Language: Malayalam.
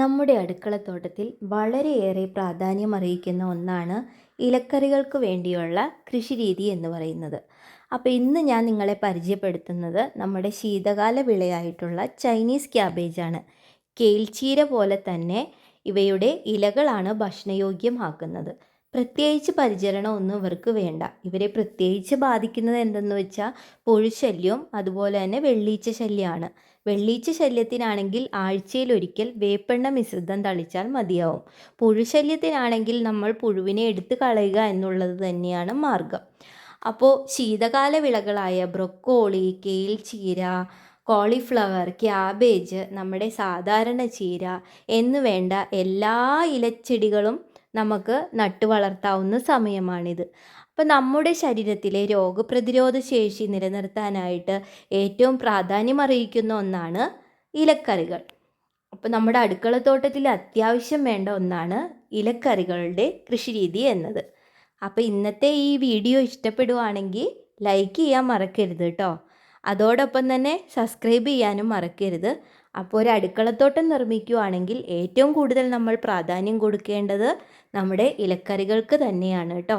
നമ്മുടെ അടുക്കളത്തോട്ടത്തിൽ വളരെയേറെ പ്രാധാന്യം അറിയിക്കുന്ന ഒന്നാണ് ഇലക്കറികൾക്ക് വേണ്ടിയുള്ള കൃഷിരീതി എന്ന് പറയുന്നത്. അപ്പോൾ ഇന്ന് ഞാൻ നിങ്ങളെ പരിചയപ്പെടുത്തുന്നത് നമ്മുടെ ശീതകാല വിളയായിട്ടുള്ള ചൈനീസ് ക്യാബേജാണ്. കേൽച്ചീര പോലെ തന്നെ ഇവയുടെ ഇലകളാണ് ഭക്ഷണയോഗ്യമാക്കുന്നത്. പ്രത്യേകിച്ച് പരിചരണം ഒന്നും ഇവർക്ക് വേണ്ട. ഇവരെ പ്രത്യേകിച്ച് ബാധിക്കുന്നത് എന്തെന്ന് വെച്ചാൽ പുഴുശല്യവും അതുപോലെ തന്നെ വെള്ളീച്ച ശല്യമാണ് വെള്ളീച്ച ശല്യത്തിനാണെങ്കിൽ ആഴ്ചയിലൊരിക്കൽ വേപ്പെണ്ണ മിശ്രിതം തളിച്ചാൽ മതിയാവും. പുഴുശല്യത്തിനാണെങ്കിൽ നമ്മൾ പുഴുവിനെ എടുത്ത് കളയുക എന്നുള്ളത് തന്നെയാണ് മാർഗം. അപ്പോൾ ശീതകാല വിളകളായ ബ്രൊക്കോളി കേൽച്ചീര കോളിഫ്ലവർ ക്യാബേജ് നമ്മുടെ സാധാരണ ചീര എന്നുവേണ്ട എല്ലാ ഇലച്ചെടികളും നമുക്ക് നട്ടു വളർത്താവുന്ന സമയമാണിത്. അപ്പോൾ നമ്മുടെ ശരീരത്തിലെ രോഗപ്രതിരോധ ശേഷി നിലനിർത്താനായിട്ട് ഏറ്റവും പ്രാധാന്യം അറിയിക്കുന്ന ഒന്നാണ് ഇലക്കറികൾ. അപ്പോൾ നമ്മുടെ അടുക്കളത്തോട്ടത്തിൽ അത്യാവശ്യം വേണ്ട ഒന്നാണ് ഇലക്കറികളുടെ കൃഷിരീതി എന്നത്. അപ്പോൾ ഇന്നത്തെ ഈ വീഡിയോ ഇഷ്ടപ്പെടുവാണെങ്കിൽ ലൈക്ക് ചെയ്യാൻ മറക്കരുത് കേട്ടോ. അതോടൊപ്പം തന്നെ സബ്സ്ക്രൈബ് ചെയ്യാനും മറക്കരുത്. അപ്പോൾ ഒരു അടുക്കളത്തോട്ടം നിർമ്മിക്കുകയാണെങ്കിൽ ഏറ്റവും കൂടുതൽ നമ്മൾ പ്രാധാന്യം കൊടുക്കേണ്ടത് നമ്മുടെ ഇലക്കറികൾക്ക് തന്നെയാണ് കേട്ടോ.